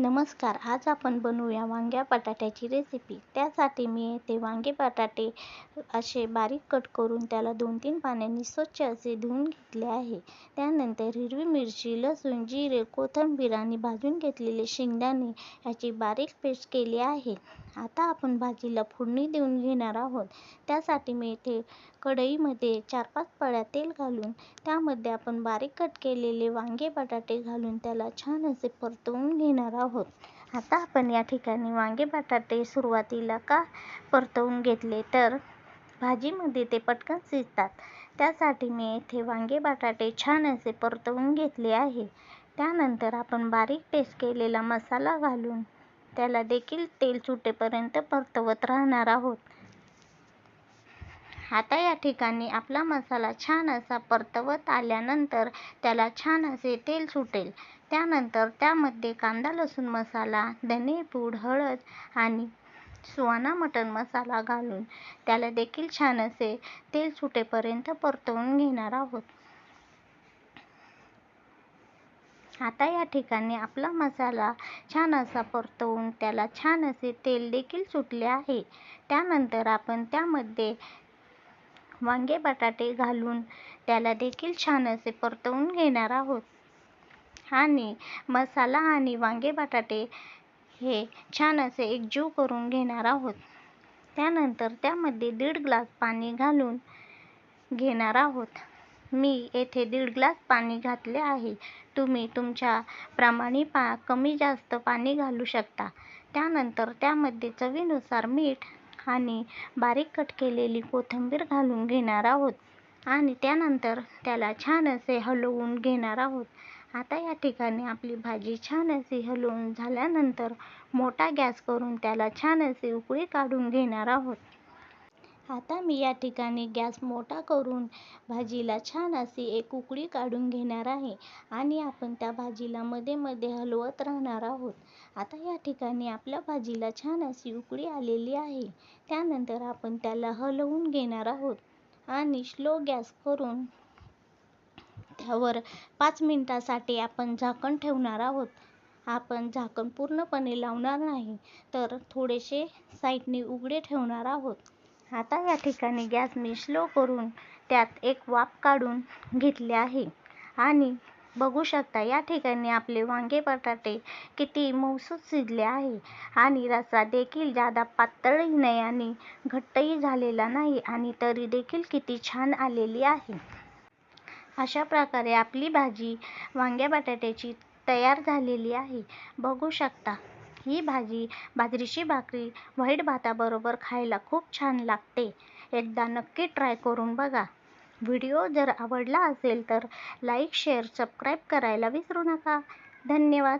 नमस्कार आज आपण बनवूया वांग्या बटाट्याची रेसिपी त्यासाठी मी येथे वांगे बटाटे असे बारीक कट करून त्याला दोन तीन पाण्याने स्वच्छ असे धुवून घेतले आहे. त्यानंतर हिरवी मिरची लसूण जिरे कोथिंबीर आणि भाजून घेतलेले शेंगदाणे याची बारीक पेस्ट केली आहे. आता आपण भाजीला फोडणी देऊन घेणार आहोत. त्यासाठी मी इथे कढईमध्ये चार पाच पळ्या तेल घालून त्यामध्ये आपण बारीक कट केलेले वांगे बटाटे घालून त्याला छान असे परतवून घेणार आहोत. आता आपण या ठिकाणी वांगे बटाटे सुरुवातीला का परतवून घेतले तर भाजीमध्ये ते पटकन शिजतात. त्यासाठी मी येथे वांगे बटाटे छान असे परतवून घेतले आहे. त्यानंतर आपण बारीक पेस्ट केलेला मसाला घालून त्याला देखील तेल सुटेपर्यंत परतवत राहणार आहोत. आता या ठिकाणी आपला मसाला छान असा परतवत आल्यानंतर त्याला छान असे तेल सुटेल. त्यानंतर त्यामध्ये कांदा लसूण मसाला धनेपूड हळद आणि सुहाना मटण मसाला घालून त्याला देखील छान असे तेल सुटेपर्यंत परतवून घेणार आहोत. आता या ठिकाणी आपला मसाला छान असा परतवून त्याला छान असे तेल देखील सुटले आहे. त्यानंतर आपण त्यामध्ये वांगे बटाटे घालून त्याला देखील छान असे परतवून घेणार आहोत. आणि मसाला आणि वांगे बटाटे हे छान असे एकजीव करून घेणार आहोत. त्यानंतर त्यामध्ये दीड ग्लास पाणी घालून घेणार आहोत. मी येथे दीड ग्लास पाणी घातले आहे. तुम्ही तुमच्या प्रमाणे पा कमी जास्त पाणी घालू शकता. त्यानंतर त्यामध्ये चवीनुसार मीठ आणि बारीक कट केलेली कोथिंबीर घालून घेणार आहोत आणि त्यानंतर त्याला छान असे हलवून घेणार आहोत. आता या ठिकाणी आपली भाजी छान अशी हलवून झाल्यानंतर मोठा गॅस करून त्याला छान असे उकळी काढून घेणार आहोत. आता मी या ठिकाणी गॅस मोठा करून भाजीला छान अशी एक उकळी काढून घेणार आहे आणि आपण त्या भाजीला मध्ये मध्ये हलवत राहणार आहोत. आता या ठिकाणी आपल्या भाजीला छान अशी उकळी आलेली आहे. त्यानंतर आपण त्याला हलवून घेणार आहोत. आणि स्लो गॅस करून त्यावर पाच मिनटासाठी आपण झाकण ठेवणार आहोत. आपण झाकण पूर्णपणे लावणार नाही तर थोडेसे साईडने उघडे ठेवणार आहोत. आता या ठिकाणी गॅस मी स्लो करून त्यात एक वाफ काढून घेतले आहे. आणि बघू शकता या ठिकाणी आपले वांगे बटाटे किती मऊसूत शिजले आहे. आणि रस्सा देखील जादा पातळही नाही आणि घट्टही झालेला नाही आणि तरी देखील किती छान आलेली आहे. अशा प्रकारे आपली भाजी वांग्या बटाट्याची तयार झालेली आहे. बघू शकता. ही भाजी बाजरीची भाकरी व्हाईट भाताबरोबर खायला खूप छान लागते. एकदा नक्की ट्राय करून बघा. व्हिडिओ जर आवडला असेल तर लाईक शेअर सबस्क्राईब करायला विसरू नका. धन्यवाद.